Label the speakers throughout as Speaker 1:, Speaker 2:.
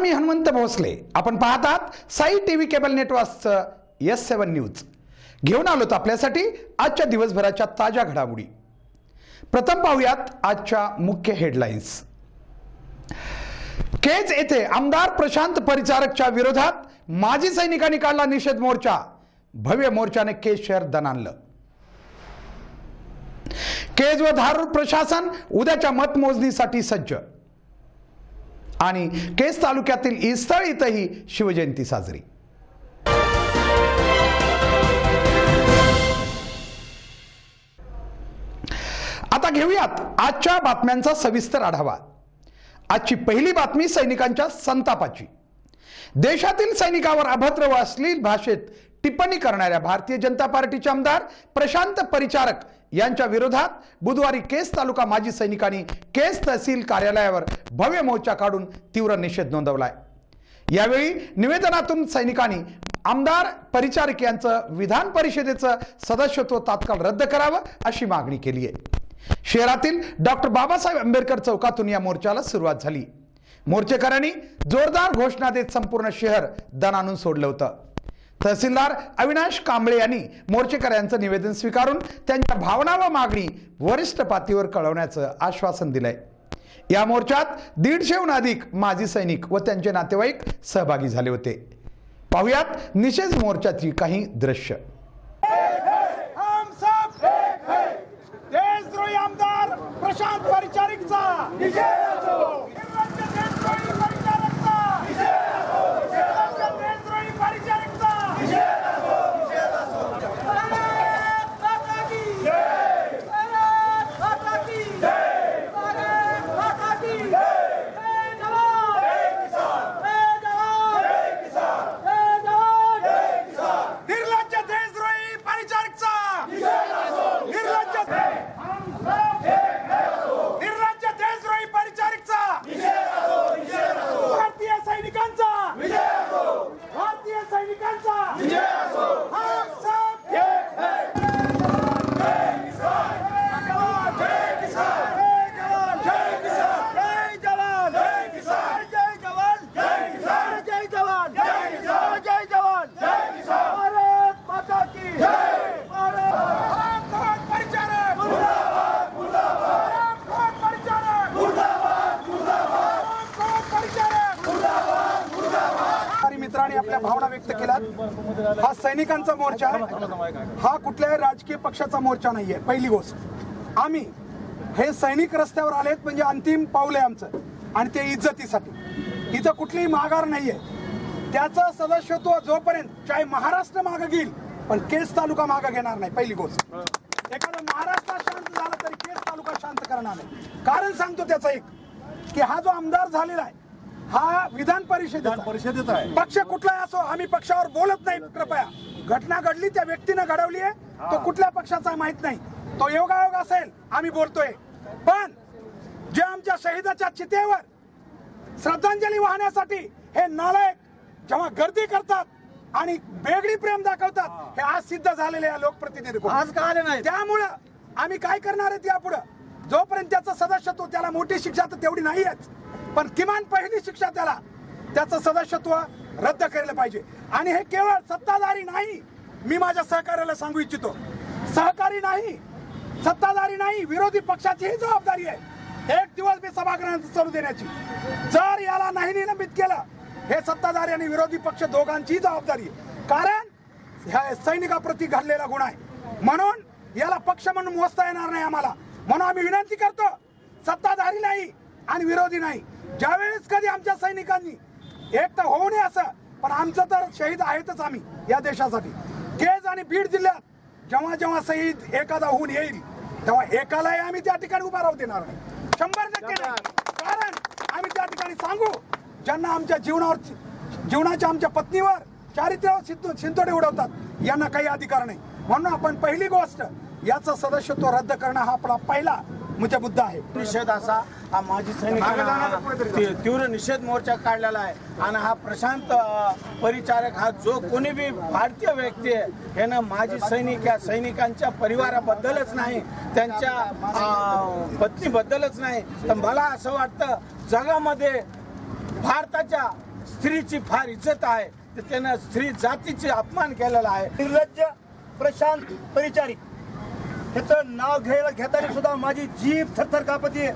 Speaker 1: मी हनुमंत भोसले. आपण पाहतात Sai TV cable नेटवर्कचं एस सेवन न्यूज. घेऊन आलोत आपल्यासाठी आजच्या दिवसभराच्या ताज्या घडामोडी. प्रथम पाहूयात आजच्या मुख्य हेडलाईन्स केज येथे आमदार प्रशांत परिचारकच्या विरोधात माजी सैनिकांनी काढला निषेध मोर्चा. भव्य मोर्चाने केज शहर दणानलं केज व धारूर प्रशासन उद्याच्या मतमोजणीसाठी सज्ज. आणि केस तालुक्यातील इस्तळ इथंही शिवजयंती साजरी. आता घेऊयात आजच्या बातम्यांचा सविस्तर आढावा. आजची पहिली बातमी सैनिकांच्या संतापाची. देशातील सैनिकावर अभद्र व अश्लील भाषेत टिप्पणी करणाऱ्या भारतीय जनता पार्टीचे आमदार प्रशांत परिचारक यांच्या विरोधात बुधवारी केस तालुका माजी सैनिकांनी केस तहसील कार्यालयावर भव्य मोर्चा काढून तीव्र निषेध नोंदवलाय. यावेळी निवेदनातून सैनिकांनी आमदार परिचारिक यांचं विधान परिषदेचं सदस्यत्व तात्काळ रद्द करावं अशी मागणी केली आहे. शहरातील डॉक्टर बाबासाहेब आंबेडकर चौकातून या मोर्चाला सुरुवात झाली. मोर्चेकऱ्यांनी जोरदार घोषणा देत संपूर्ण शहर दणानून सोडलं होतं. तहसीलदार अविनाश कांबळे यांनी मोर्चेकऱ्यांचं निवेदन स्वीकारून त्यांच्या भावना व मागणी वरिष्ठ पातळीवर कळवण्याचं आश्वासन दिलंय. या मोर्चात दीडशेहून अधिक माजी सैनिक व त्यांचे नातेवाईक सहभागी झाले होते. पाहुयात निषेध मोर्चाची काही दृश्य.
Speaker 2: देशद्रोही आमदार प्रशांत परिचारिकचा निर्लज्ज देशद्रोही परिचारकचा निर्लज्ज देशद्रोही परिचारकचा भारत माता की भारत माता की भारत माता की जय जवान जय जवान जय जवान निर्लज्ज देशद्रोही परिचारकचा निर्लज्ज निर्लज्ज देशद्रोही परिचारकचा भारतीय सैनिकांचा भारतीय सैनिकांचा हम सब जय जवान जय जवान जय जवान जय जवान भारत माता की भारत भारत परिचारक भारत परिचारक भारत परिचारक
Speaker 3: अधिकारी मित्रांनी आपल्या भावना व्यक्त केल्यात. हा सैनिकांचा मोर्चा आहे. हा कुठल्याही राजकीय पक्षाचा मोर्चा नाहीये. पहिली गोष्ट. आम्ही हे सैनिक रस्त्यावर आलेत म्हणजे अंतिम पाऊल आहे आमचं. आणि ते इज्जतीसाठी. इथं कुठलीही माघार नाहीये. त्याचं सदस्यत्व जोपर्यंत चाहे महाराष्ट्र मागं घेईल पण केस तालुका मागं घेणार नाही. पहिली गोष्ट. एखादा महाराष्ट्र शांत झाला तरी केस तालुका शांत करणार नाही. कारण सांगतो त्याचं एक की हा जो आमदार झालेला आहे हा विधान परिषदेचा.
Speaker 2: परिषदेचा आहे.
Speaker 3: पक्ष कुठलाही असो आम्ही पक्षावर बोलत नाही कृपया. घटना घडली त्या व्यक्तीनं घडवली आहे तो कुठल्या पक्षाचा आहे माहीत नाही. तो योगायोग असेल आम्ही बोलतोय. पण जे आमच्या शहीदाच्या चितेवर श्रद्धांजली वाहण्यासाठी हे नालायक जेव्हा गर्दी करतात आणि वेगळी प्रेम दाखवतात हे. आज सिद्ध झालेले आहे लोकप्रतिनिधी
Speaker 2: आज का आले नाही
Speaker 3: त्यामुळं आम्ही काय करणार आहेत यापुढं? जोपर्यंत त्याचं सदस्यत्व त्याला मोठी शिक्षा तर तेवढी नाहीच पण किमान पहिली शिक्षा त्याला त्याचं सदस्यत्व रद्द केलं पाहिजे. आणि हे केवळ सत्ताधारी नाही मी माझ्या सहकार्याला सांगू इच्छितो. सहकारी नाही सत्ताधारी नाही विरोधी पक्षाची ही जबाबदारी आहे. एक दिवस मी सभागृहात चालू देण्याची. जर याला नाही निलंबित केलं हे सत्ताधारी आणि विरोधी पक्ष दोघांची जबाबदारी आहे. कारण ह्या सैनिकाप्रती घडलेला गुन्हा आहे. म्हणून याला पक्ष म्हणून मोजता येणार नाही आम्हाला. म्हणून आम्ही विनंती करतो सत्ताधारी नाही आणि विरोधी नाही. ज्यावेळेस कधी आमच्या सैनिकांनी एक तर होऊ नये असं पण आमचं तर शहीद आहेतच आम्ही या देशासाठी. केज आणि बीड जिल्ह्यात जेव्हा जेव्हा शहीद एखादा होऊन येईल तेव्हा एकालाही आम्ही त्या ठिकाणी उभा राहू देणार नाही. शंभर टक्के कारण आम्ही त्या ठिकाणी सांगू ज्यांना आमच्या जीवनावर जीवनाच्या आमच्या पत्नीवर चारित्र्यावर शिंतो शिंतोडे उडवतात यांना काही अधिकार नाही. म्हणून आपण पहिली गोष्ट याचं सदस्यत्व रद्द करणं हा आपला पहिला मुद्दा मुद्दा आहे.
Speaker 4: निषेध असा हा माजी सैनिकांना ती- तीव्र निषेध मोर्चा काढलेला आहे. आणि हा प्रशांत परिचारक हा जो कोणी बी भारतीय व्यक्ती आहे ह्यानं माजी सैनिक या सैनिकांच्या परिवाराबद्दलच नाही त्यांच्या पत्नीबद्दलच नाही. तर मला असं वाटतं जगामध्ये भारताच्या स्त्रीची फार इज्जत आहे. तर त्यानं स्त्री जातीचे अपमान केलेला आहे.
Speaker 2: निर्लज्ज प्रशांत परिचारिक. ह्याचं नाव घ्यायला घेताना सुद्धा माझी जीभ थरथर कापती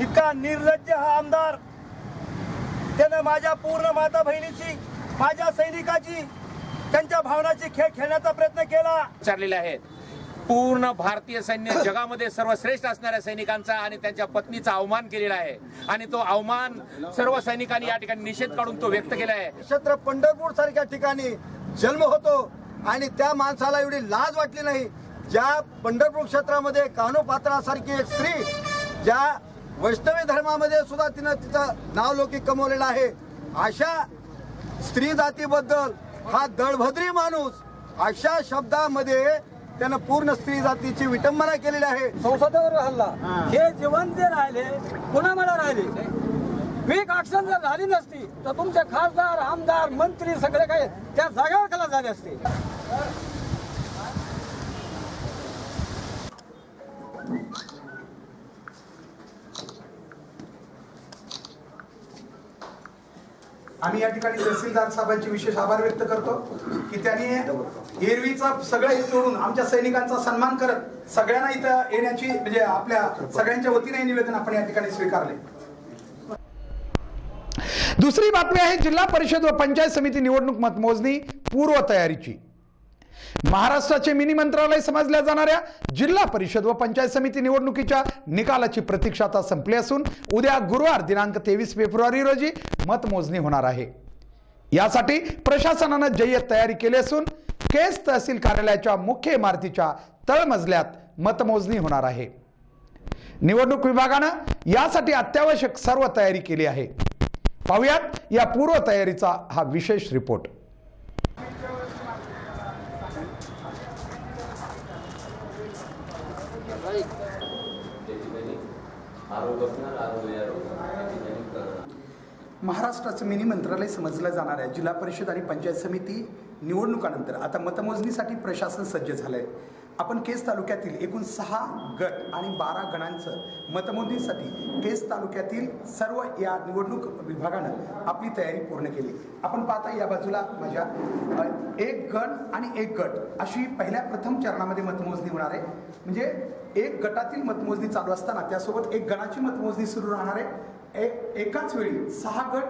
Speaker 2: इतका निर्लज्ज हा आमदार. त्यानं माझ्या पूर्ण माता बहिणीची माझ्या सैनिकाची त्यांच्या भावनाची खेळ खेळण्याचा प्रयत्न केला.
Speaker 5: विचारलेले आहेत. पूर्ण भारतीय सैन्य जगामध्ये सर्वश्रेष्ठ असणाऱ्या सैनिकांचा आणि त्यांच्या पत्नीचा अवमान केलेला आहे. आणि तो अवमान सर्व सैनिकांनी या ठिकाणी निषेध काढून तो व्यक्त केला आहे.
Speaker 2: क्षेत्र पंढरपूर सारख्या ठिकाणी जन्म होतो आणि त्या माणसाला एवढी लाज वाटली नाही. ज्या पंढरपूर क्षेत्रामध्ये कानोपात्रासारखी एक स्त्री ज्या वैष्णवी धर्मामध्ये सुद्धा तिनं तिचं नाव लौकिक कमवलेलं आहे अशा स्त्री जातीबद्दल हा दळभद्री माणूस अशा शब्दामध्ये त्यानं पूर्ण स्त्री जातीची विटंबना केलेली आहे.
Speaker 6: संसदेवर हल्ला. हे. जिवंत जे राहिले पुन्हा राहिले? क्विक ऍक्शन जर झाली नसती तर तुमचे खासदार आमदार मंत्री सगळे काही त्या जागेवर कला झाले असते.
Speaker 1: आम्ही या ठिकाणी तहसीलदार साहेबांचे विशेष आभार व्यक्त करतो की त्यांनी एरवीचा सगळं हे सोडून आमच्या सैनिकांचा सन्मान करत सगळ्यांना इथं येण्याची म्हणजे आपल्या सगळ्यांच्या वतीने निवेदन आपण या ठिकाणी स्वीकारले. दुसरी बातमी आहे जिल्हा परिषद व पंचायत समिती निवडणूक मतमोजणी पूर्व तयारीची महाराष्ट्राचे मिनी मंत्रालय समजल्या जाणाऱ्या जिल्हा परिषद व पंचायत समिती निवडणुकीच्या निकालाची प्रतीक्षा आता संपली असून उद्या गुरुवार दिनांक तेवीस फेब्रुवारी रोजी मतमोजणी होणार आहे. यासाठी प्रशासनानं जय्यत तयारी केली असून केस तहसील कार्यालयाच्या मुख्य इमारतीच्या तळमजल्यात मतमोजणी होणार आहे. निवडणूक विभागानं यासाठी अत्यावश्यक सर्व तयारी केली आहे. पाहुयात या पूर्व तयारीचा हा विशेष रिपोर्ट. महाराष्ट्राचं मिनी मंत्रालय समजलं जाणार आहे. जिल्हा परिषद आणि पंचायत समिती निवडणुकानंतर आता मतमोजणीसाठी प्रशासन सज्ज झालंय. आपण केस तालुक्यातील एकूण सहा गट आणि बारा गणांचं मतमोजणीसाठी केस तालुक्यातील सर्व या निवडणूक विभागानं आपली तयारी पूर्ण केली. आपण पाहता या बाजूला माझ्या एक गण आणि एक गट अशी पहिल्या प्रथम चरणामध्ये मतमोजणी होणार आहे. म्हणजे एक गटातील मतमोजणी चालू असताना त्यासोबत एक गणाची मतमोजणी सुरू राहणार आहे. एक एकाच वेळी सहा गट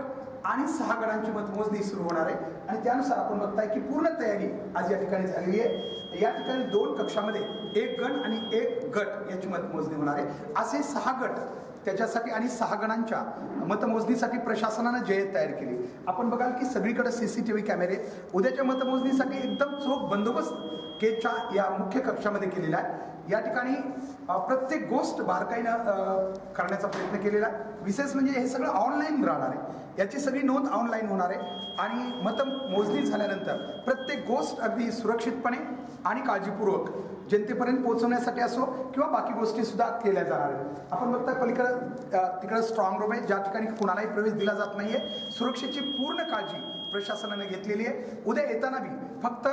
Speaker 1: आणि सहा गणांची मतमोजणी सुरू होणार आहे. आणि त्यानुसार आपण बघताय की पूर्ण तयारी आज या ठिकाणी झालेली आहे. या ठिकाणी दोन कक्षामध्ये एक गण आणि एक गट याची मतमोजणी होणार आहे. असे सहा गट त्याच्यासाठी आणि सहा गणांच्या मतमोजणीसाठी प्रशासनानं जय्यत तयार केली. आपण बघाल की सगळीकडे व्ही कॅमेरे. उद्याच्या मतमोजणीसाठी एकदम चोख बंदोबस्त केच्या या मुख्य कक्षामध्ये केलेला आहे. या ठिकाणी प्रत्येक गोष्ट बारकाईनं करण्याचा प्रयत्न केलेला विशेष म्हणजे हे सगळं ऑनलाईन राहणार आहे. याची सगळी नोंद ऑनलाईन होणार आहे. आणि मतमोजणी झाल्यानंतर प्रत्येक गोष्ट अगदी सुरक्षितपणे आणि काळजीपूर्वक जनतेपर्यंत पोहोचवण्यासाठी असो किंवा बाकी गोष्टीसुद्धा केल्या जाणार आहेत. आपण बघता पलीकडं तिकडं स्ट्रॉंग रूम आहे ज्या ठिकाणी कुणालाही प्रवेश दिला जात नाही आहे सुरक्षेची पूर्ण काळजी प्रशासनाने घेतलेली आहे. उद्या येताना बी फक्त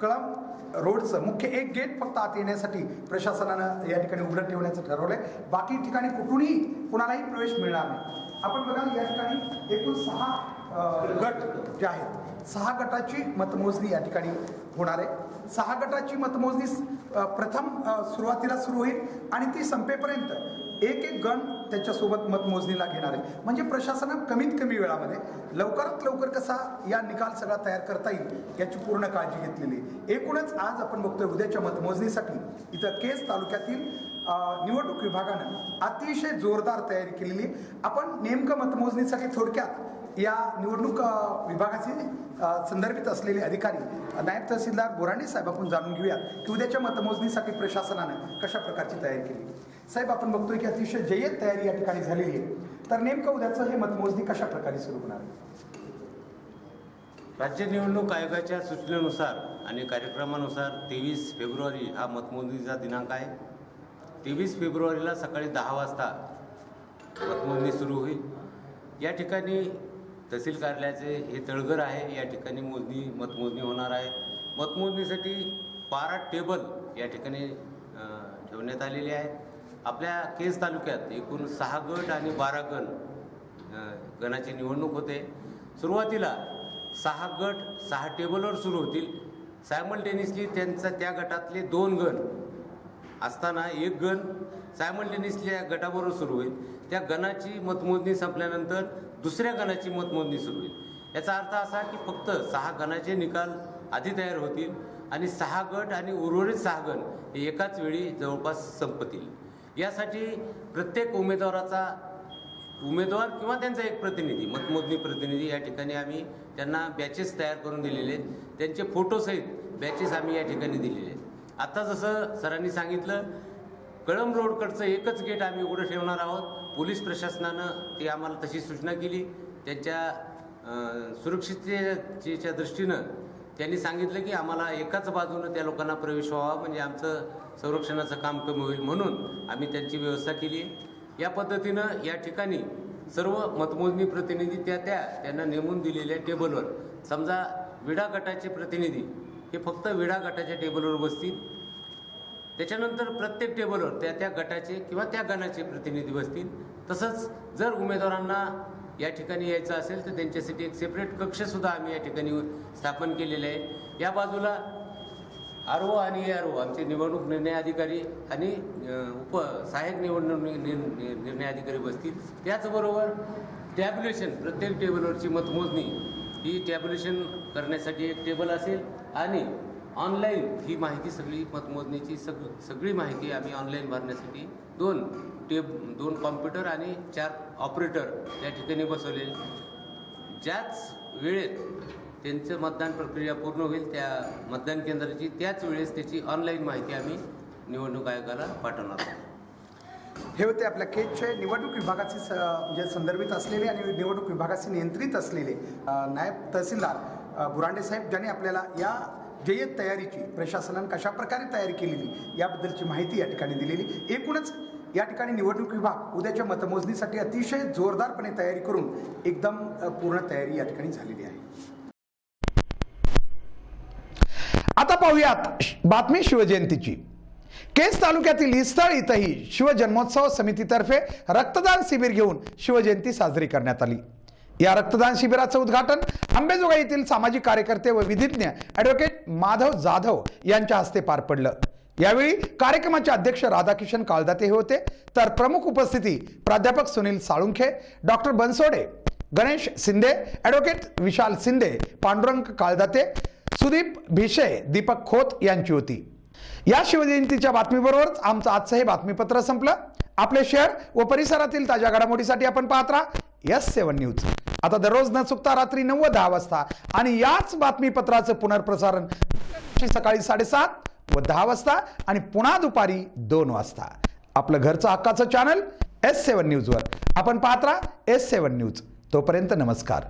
Speaker 1: कळम रोडचं मुख्य एक गेट फक्त आत येण्यासाठी प्रशासनानं या ठिकाणी उघडं ठेवण्याचं ठरवलंय. बाकी ठिकाणी कुठूनही कुणालाही प्रवेश मिळणार नाही. आपण बघाल या ठिकाणी एकूण सहा गट जे आहेत सहा गटाची मतमोजणी या ठिकाणी होणार आहे. सहा गटाची मतमोजणी प्रथम सुरुवातीला सुरू होईल आणि ती संपेपर्यंत एक एक गण त्याच्यासोबत मतमोजणीला घेणार आहे. म्हणजे प्रशासन कमीत कमी वेळामध्ये लवकरात लवकर कसा या निकाल सगळा तयार करता येईल याची पूर्ण काळजी घेतलेली आहे. एकूणच आज आपण बघतोय उद्याच्या मतमोजणीसाठी इथं केस तालुक्यातील निवडणूक विभागानं अतिशय जोरदार तयारी केलेली आपण नेमकं मतमोजणीसाठी थोडक्यात या निवडणूक विभागाची विभागाचे संदर्भित असलेले अधिकारी नायब तहसीलदार बोराणे साहेब आपण जाणून घेऊयात की उद्याच्या मतमोजणीसाठी प्रशासनानं कशा प्रकारची तयारी केली? साहेब आपण बघतोय की अतिशय जय्यत तयारी या ठिकाणी झालेली आहे. तर नेमकं उद्याचं हे मतमोजणी कशा प्रकारे सुरू होणार आहे?
Speaker 7: राज्य निवडणूक आयोगाच्या सूचनेनुसार आणि कार्यक्रमानुसार तेवीस फेब्रुवारी हा मतमोजणीचा दिनांक आहे. तेवीस फेब्रुवारीला सकाळी दहा वाजता मतमोजणी सुरू होईल. या ठिकाणी तहसील कार्यालयाचे हे तळघर आहे या ठिकाणी मोजणी मतमोजणी होणार आहे. मतमोजणीसाठी बारा टेबल या ठिकाणी ठेवण्यात आलेले आहेत आपल्या केस तालुक्यात एकूण सहा गट आणि बारा गण गणाची निवडणूक होते. सुरुवातीला सहा गट सहा टेबलवर सुरू होतील. सायमल्टेनियसली त्यांचा त्या गटातले दोन गण असताना एक गण सायमल्टेनियसली या गटाबरोबर सुरू होईल. त्या गणाची मतमोजणी संपल्यानंतर दुसऱ्या गणाची मतमोजणी सुरू होईल. याचा अर्थ असा की फक्त सहा गणाचे निकाल आधी तयार होतील आणि सहा गट आणि उर्वरित सहा गण हे एकाच वेळी जवळपास संपतील. यासाठी प्रत्येक उमेदवाराचा उमेदवार किंवा त्यांचा एक प्रतिनिधी मतमोजणी प्रतिनिधी या ठिकाणी आम्ही त्यांना बॅचेस तयार करून दिलेले आहेत. त्यांचे फोटोसहित बॅचेस आम्ही या ठिकाणी दिलेले आहेत. आता जसं सरांनी सांगितलं कळंब रोडकडचं एकच गेट आम्ही उघडं ठेवणार आहोत. पोलीस प्रशासनानं ती आम्हाला तशी सूचना केली. त्यांच्या सुरक्षिततेच्या दृष्टीनं त्यांनी सांगितलं की आम्हाला एकाच बाजूनं त्या लोकांना प्रवेश व्हावा म्हणजे आमचं संरक्षणाचं काम कमी होईल म्हणून आम्ही त्यांची व्यवस्था केली आहे. या पद्धतीनं या ठिकाणी सर्व मतमोजणी प्रतिनिधी त्या त्या त्यांना नेमून दिलेल्या टेबलवर. समजा विडा गटाचे प्रतिनिधी हे फक्त विडा गटाच्या टेबलवर बसतील. त्याच्यानंतर प्रत्येक टेबलवर त्या त्या गटाचे किंवा त्या गणाचे प्रतिनिधी बसतील. तसंच जर उमेदवारांना या ठिकाणी यायचं असेल तर त्यांच्यासाठी एक सेपरेट कक्षसुद्धा आम्ही या ठिकाणी स्थापन केलेले आहे. या बाजूला आर ओ आणि ए आर ओ आमचे निवडणूक निर्णय अधिकारी आणि उप सहाय्यक निवडणूक नि- नि- निर्णय अधिकारी बसतील. त्याचबरोबर टॅब्युलेशन प्रत्येक टेबलवरची मतमोजणी ही टॅब्युलेशन करण्यासाठी एक टेबल असेल आणि ऑनलाईन ही माहिती सगळी मतमोजणीची सग सगळी माहिती आम्ही ऑनलाईन भरण्यासाठी दोन ते दोन कॉम्प्युटर आणि चार ऑपरेटर त्या ठिकाणी बसवले. ज्याच वेळेत त्यांचं मतदान प्रक्रिया पूर्ण होईल त्या मतदान केंद्राची त्याच वेळेस त्याची ऑनलाईन माहिती आम्ही निवडणूक आयोगाला पाठवणार आहोत.
Speaker 1: हे होते आपल्या केचचे निवडणूक विभागाचे स म्हणजे संदर्भित असलेले आणि निवडणूक विभागाशी नियंत्रित असलेले नायब तहसीलदार बुरांडे साहेब ज्यांनी आपल्याला या जय्यत तयारीची प्रशासनानं कशाप्रकारे तयारी केलेली याबद्दलची माहिती या ठिकाणी दिलेली. एकूणच या ठिकाणी निवडणूक विभाग उद्याच्या मतमोजणीसाठी अतिशय जोरदारपणे तयारी करून एकदम पूर्ण तयारी या ठिकाणी झालेली आहे. आता पाहूयात बातमी शिवजयंतीची. केस तालुक्यातील इस्थळ इथंही शिवजन्मोत्सव समितीतर्फे रक्तदान शिबिर घेऊन शिवजयंती साजरी करण्यात आली. या रक्तदान शिबिराचं उद्घाटन अंबेजोगाई येथील सामाजिक कार्यकर्ते व विधिज्ञ ॲडव्होकेट माधव जाधव यांच्या हस्ते पार पडलं. यावेळी कार्यक्रमाचे अध्यक्ष राधाकिशन काळदाते हे होते. तर प्रमुख उपस्थिती प्राध्यापक सुनील साळुंखे डॉक्टर बनसोडे गणेश शिंदे ॲडव्होकेट विशाल शिंदे पांडुरंग काळदाते सुदीप भिशे दीपक खोत यांची होती. या शिवजयंतीच्या बातमीबरोबरच आमचं आजचं हे बातमीपत्र संपलं. आपले शहर व परिसरातील ताज्या घडामोडीसाठी आपण पाहत राहा. यस सेवन न्यूज आता दररोज न चुकता रात्री नऊ दहा वाजता आणि याच बातमीपत्राचं पुनर्प्रसारण सकाळी साडेसात व दहा वाजता आणि पुन्हा दुपारी दोन वाजता. आपलं घरचं हक्काचं चॅनल एस सेवन न्यूजवर आपण पाहत राहा एस सेवन न्यूज तोपर्यंत नमस्कार.